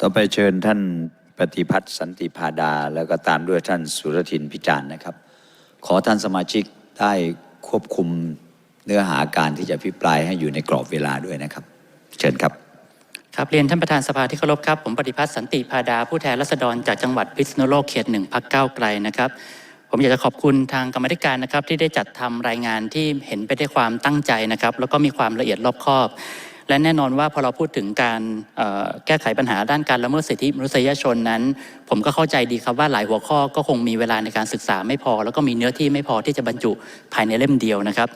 ต่อไปเชิญท่านปฏิพัฒน์สันติพาดา แล้วก็ตามด้วยท่านสุรทินพิจารณ์นะครับ ขอท่านสมาชิกได้ควบคุมเนื้อหาการที่จะพิปรายให้อยู่ในกรอบเวลาด้วยนะครับ เชิญครับ ครับเรียนท่านประธานสภาที่เคารพครับ ผมปฏิพัฒน์สันติพาดา ผู้แทนราษฎรจากจังหวัดพิษณุโลกเขตหนึ่งพักเก้าวไกลนะครับ ผมอยากจะขอบคุณทางกรรมธิการนะครับที่ได้จัดทำรายงานที่เห็นไปได้วยความตั้งใจนะครับ แล้วก็มีความละเอียดรอบคอบ และแน่นอนว่าพอเราพูดถึงการแก้ไขปัญหาด้านการละเมิดสิทธิมนุษยชนนั้น ผมก็เข้าใจดีครับว่าหลายหัวข้อก็คงมีเวลาในการศึกษาไม่พอ แล้วก็มีเนื้อที่ไม่พอที่จะบรรจุภายในเล่มเดียวนะครับ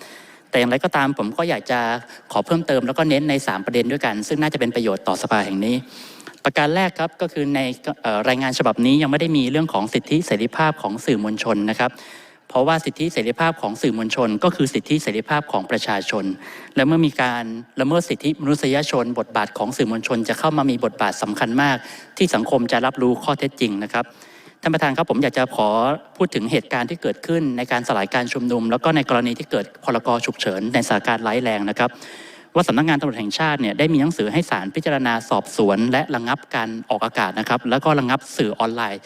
แต่อย่างไรก็ตามผมก็อยากจะขอเพิ่มเติม แล้วก็เน้นใน 3 ประเด็นด้วยกัน ซึ่งน่าจะเป็นประโยชน์ต่อสภาแห่งนี้ประการแรกครับก็คือในรายงานฉบับนี้ยังไม่ได้มีเรื่องของสิทธิเสรีภาพของสื่อมวลชนนะครับ เพราะว่าสิทธิเสรีภาพของสื่อมวลชน ก็คือสิทธิเสรีภาพของประชาชน และเมื่อมีการละเมิดสิทธิมนุษยชน บทบาทของสื่อมวลชน จะเข้ามามีบทบาทสำคัญมาก ที่สังคมจะรับรู้ข้อเท็จจริงนะครับท่านประธานครับผมอยากจะขอพูดถึงเหตุการณ์ที่เกิดขึ้นในการสลายการชุมนุม แล้วก็ในกรณีที่เกิดพรกฉุกเฉินในสถานการณ์ร้ายแรงนะครับ ว่าสำนักงานตำรวจแห่งชาติเนี่ยได้มีหนังสือให้ศาลพิจารณาสอบสวน และระงับการออกอากาศนะครับแล้วก็ระงับสื่อออนไลน์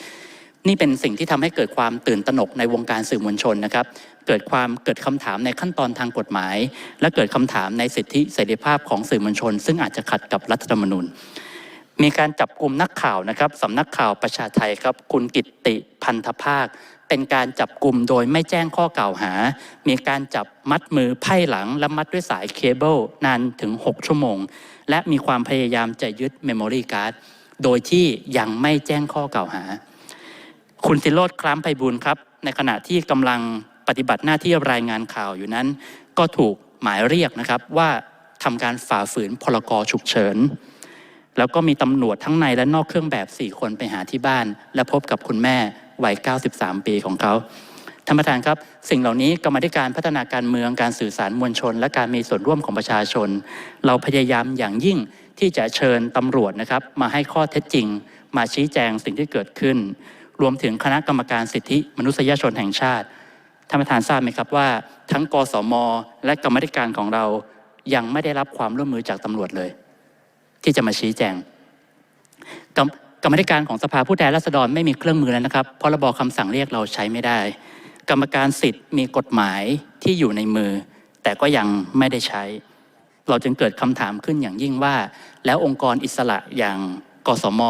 นี่เป็นสิ่งที่ทำให้เกิดความตื่นตระหนกในวงการสื่อมวลชนนะครับ เกิดความเกิดคำถามในขั้นตอนทางกฎหมาย และเกิดคำถามในสิทธิเสรีภาพของสื่อมวลชน ซึ่งอาจจะขัดกับรัฐธรรมนูญ มีการจับกลุ่มนักข่าวนะครับสำนักข่าวประชาไทยครับ คุณกิตติพันธภาค เป็นการจับกลุ่มโดยไม่แจ้งข้อกล่าวหา มีการจับมัดมือไพ่หลัง และมัดด้วยสายเคเบิลนานถึง 6 ชั่วโมง และมีความพยายามจะยึดเมมโมรี่การ์ดโดยที่ยังไม่แจ้งข้อกล่าวหา คุณสิโรธคล้ามไพบูลครับ ในขณะที่กำลังปฏิบัติหน้าที่รายงานข่าวอยู่นั้น ก็ถูกหมายเรียกนะครับว่าทำการฝ่าฝืนพรกฉุกเฉิน แล้วก็มีตำรวจทั้งในและนอกเครื่องแบบ 4 คนไปหาที่บ้าน และพบกับคุณแม่วัย 93 ปีของเขาท่านประธานครับ สิ่งเหล่านี้กรรมธิการพัฒนาการเมืองการสื่อสารมวลชน และการมีส่วนร่วมของประชาชน เราพยายามอย่างยิ่งที่จะเชิญตำรวจนะครับ มาให้ข้อเท็จจริง มาชี้แจงสิ่งที่เกิดขึ้น รวมถึงคณะกรรมการสิทธิมนุษยชนแห่งชาติท่านประธานทราบไหมครับว่า ทั้งกสม และกรรมธิการของเรายังไม่ได้รับความร่วมมือจากตำรวจเลย ที่จะมาชี้แจงกรรมกรรมาธิการของสภาผู้แทนราษฎรไม่มีเครื่องมือแล้วนะครับเพราะระบอบคำสั่งเรียกเราใช้ไม่ได้ กรรมการสิทธิ์มีกฎหมายที่อยู่ในมือ แต่ก็ยังไม่ได้ใช้ เราจึงเกิดคำถามขึ้นอย่างยิ่งว่า แล้วองค์กรอิสระอย่างกสม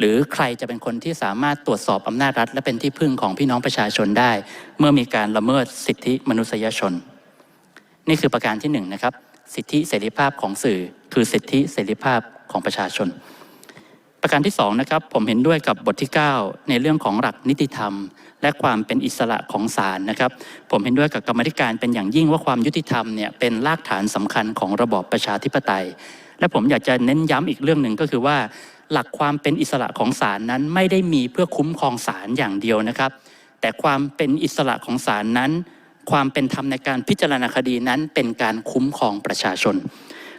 หรือใครจะเป็นคนที่สามารถตรวจสอบอำนาจรัฐ และเป็นที่พึ่งของพี่น้องประชาชนได้ เมื่อมีการละเมิดสิทธิมนุษยชน นี่คือประการที่หนึ่งนะครับสิทธิเสรีภาพของสื่อ คือสิทธิเสรีภาพของประชาชน ประการที่สองนะครับผมเห็นด้วยกับบทที่ 9 ในเรื่องของหลักนิติธรรม และความเป็นอิสระของศาลนะครับผมเห็นด้วยกับกรรมธิการเป็นอย่างยิ่งว่าความยุติธรรมเนี่ยเป็นรากฐานสำคัญของระบอบประชาธิปไตย และผมอยากจะเน้นย้ำอีกเรื่องหนึ่งก็คือว่า หลักความเป็นอิสระของศาลนั้นไม่ได้มีเพื่อคุ้มครองศาลอย่างเดียวนะครับ แต่ความเป็นอิสระของศาลนั้น ความเป็นธรรมในการพิจารณาคดีนั้นเป็นการคุ้มครองประชาชน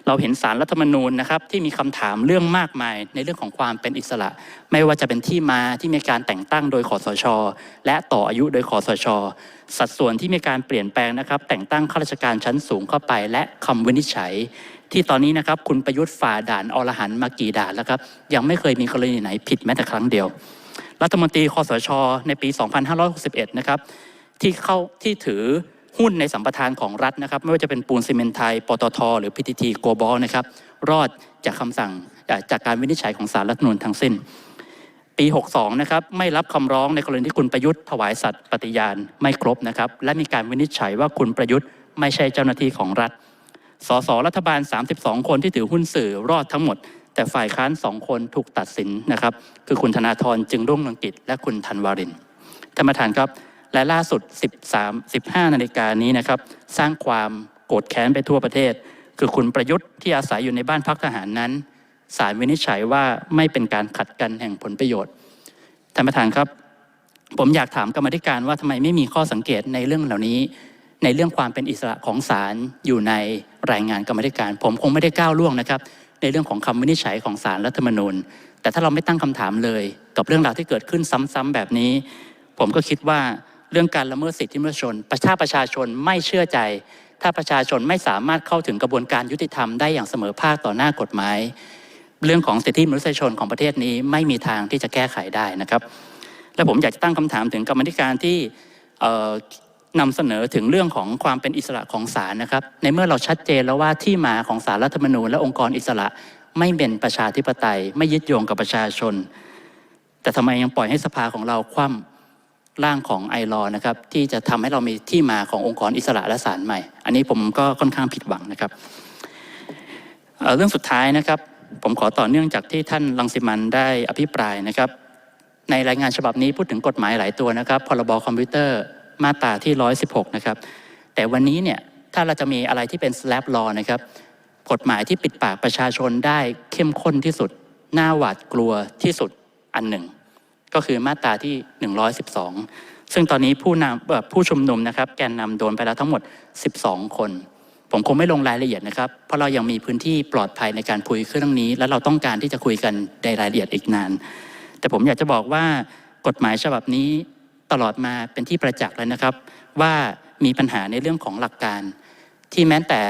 เราเห็นสารรัฐธรรมนูญนะครับที่มีคำถามเรื่องมากมายในเรื่องของความเป็นอิสระ ไม่ว่าจะเป็นที่มาที่มีการแต่งตั้งโดยคอสช และต่ออายุโดยคอสช สัดส่วนที่มีการเปลี่ยนแปลงนะครับ แต่งตั้งข้าราชการชั้นสูงเข้าไป และคำวินิจฉัย ที่ตอนนี้นะครับคุณประยุทธ์ฝ่าด่านอรหันมากี่ด่านแล้วครับ ยังไม่เคยมีกรณีไหนผิดแม้แต่ครั้งเดียว รัฐมนตรีคอสชในปี 2561 นะครับที่เข้าที่ถือหุ้นในสัมปทานของรัฐนะครับ ไม่ว่าจะเป็นปูนซีเมนไทยปตท หรือ PTT Global นะครับรอดจากคำสั่งจากการวินิจฉัยของศาลรัฐธรรมนูญทั้งสิ้น ปี 62 นะครับไม่รับคำร้องในกรณีที่คุณประยุทธ์ถวายสัตย์ปฏิญาณไม่ครบนะครับและมีการวินิจฉัยว่าคุณประยุทธ์ไม่ใช่เจ้าหน้าที่ของรัฐ สสรัฐบาล 32 คนที่ถือหุ้นสื่อรอดทั้งหมด แต่ฝ่ายค้าน 2 คนถูกตัดสินนะครับคือคุณธนาธรจึงรุ่งเรืองกิจ และคุณธันวารินท่านประธานครับ และล่าสุด 13 15 นาฬิกานี้นะครับสร้างความโกรธแค้นไปทั่วประเทศ คือคุณประยุทธ์ที่อาศัยอยู่ในบ้านพักทหารนั้นศาลวินิจฉัยว่าไม่เป็นการขัดกันแห่งผลประโยชน์ท่านประธานครับ ผมอยากถามกรรมธิการว่าทำไมไม่มีข้อสังเกตในเรื่องเหล่านี้ ในเรื่องความเป็นอิสระของศาลอยู่ในรายงานกรรมธิการ ผมคงไม่ได้ก้าวล่วงนะครับ ในเรื่องของคำวินิจฉัยของศาลรัฐธรรมนูญ แต่ถ้าเราไม่ตั้งคำถามเลย กับเรื่องราวที่เกิดขึ้นซ้ำๆแบบนี้ ผมก็คิดว่าเรื่องการละเมิดสิทธิมนุษยชน ประชาประชาชนไม่เชื่อใจ ถ้าประชาชนไม่สามารถเข้าถึงกระบวนการยุติธรรมได้อย่างเสมอภาคต่อหน้ากฎหมาย เรื่องของสิทธิมนุษยชนของประเทศนี้ไม่มีทางที่จะแก้ไขได้นะครับ และผมอยากจะตั้งคำถามถึงกรรมธิการที่เนำเสนอถึงเรื่องของความเป็นอิสระของศาลนะครับ ในเมื่อเราชัดเจนแล้วว่าที่มาของศาลรัฐธรรมนูญและองค์กรอิสระไม่เป็นประชาธิปไตย ไม่ยึดโยงกับประชาชน แต่ทำไมยังปล่อยให้สภาของเราคว่ำร่างของไอรอนะครับ ที่จะทำให้เรามีที่มาขององค์กรอิสระและศาลใหม่ อันนี้ผมก็ค่อนข้างผิดหวังนะครับเเรื่องสุดท้ายนะครับ ผมขอต่อเนื่องจากที่ท่านรังสิมันได้อภิปรายนะครับ ในรายงานฉบับนี้พูดถึงกฎหมายหลายตัวนะครับพรบคอมพิวเตอร์ มาตราที่ 116 นะครับ แต่วันนี้เนี่ยถ้าเราจะมีอะไรที่เป็น slap law นะครับกฎหมายที่ปิดปากประชาชนได้เข้มข้นที่สุด น่าหวาดกลัวที่สุดอันหนึ่ง ก็คือมาตราที่ 112 ซึ่งตอนนี้ผู้นำผู้ชุมนุมนะครับ แกนนำโดนไปแล้วทั้งหมด 12 คน ผมคงไม่ลงรายละเอียดนะครับ เพราะเรายังมีพื้นที่ปลอดภัยในการคุยเรื่องนี้ และเราต้องการที่จะคุยกันในรายละเอียดอีกนาน แต่ผมอยากจะบอกว่ากฎหมายฉบับนี้ ตลอดมาเป็นที่ประจักษ์แล้วนะครับ ว่ามีปัญหาในเรื่องของหลักการ ที่แม้แต่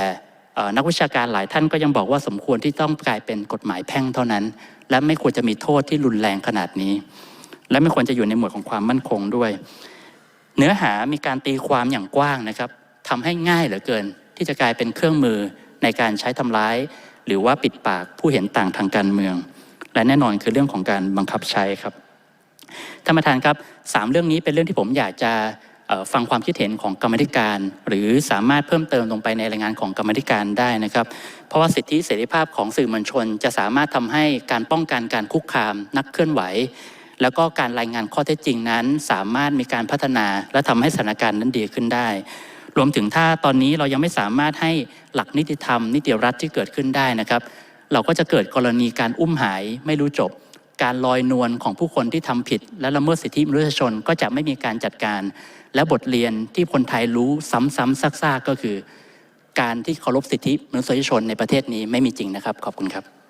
นักวิชาการหลายท่านก็ยังบอกว่าสมควรที่ต้องกลายเป็นกฎหมายแพ่งเท่านั้น และไม่ควรจะมีโทษที่รุนแรงขนาดนี้ และไม่ควรจะอยู่ในหมวดของความมั่นคงด้วย เนื้อหามีการตีความอย่างกว้างนะครับทำให้ง่ายเหลือเกิน ที่จะกลายเป็นเครื่องมือในการใช้ทำร้าย หรือว่าปิดปากผู้เห็นต่างทางการเมือง และแน่นอนคือเรื่องของการบังคับใช้ครับ ท่านประธานครับสามเรื่องนี้เป็นเรื่องที่ผมอยากจะฟังความคิดเห็นของกรรมธิการ หรือสามารถเพิ่มเติมลงไปในรายงานของกรรมธิการได้นะครับ เพราะว่าสิทธิเสรีภาพของสื่อมวลชน จะสามารถทำให้การป้องกันการคุกคาม นักเคลื่อนไหว แล้วก็การรายงานข้อเท็จจริงนั้น สามารถมีการพัฒนาและทำให้สถานการณ์นั้นดีขึ้นได้ รวมถึงถ้าตอนนี้เรายังไม่สามารถให้หลักนิติธรรม นิติรัฐที่เกิดขึ้นได้นะครับ เราก็จะเกิดกรณีการอุ้มหายไม่รู้จบ การลอยนวลของผู้คนที่ทำผิด และละเมิดสิทธิมนุษยชนก็จะไม่มีการจัดการ และบทเรียนที่คนไทยรู้ซ้ำๆซากๆก็คือ การที่เคารพสิทธิมนุษยชนในประเทศนี้ไม่มีจริงนะครับ ขอบคุณครับ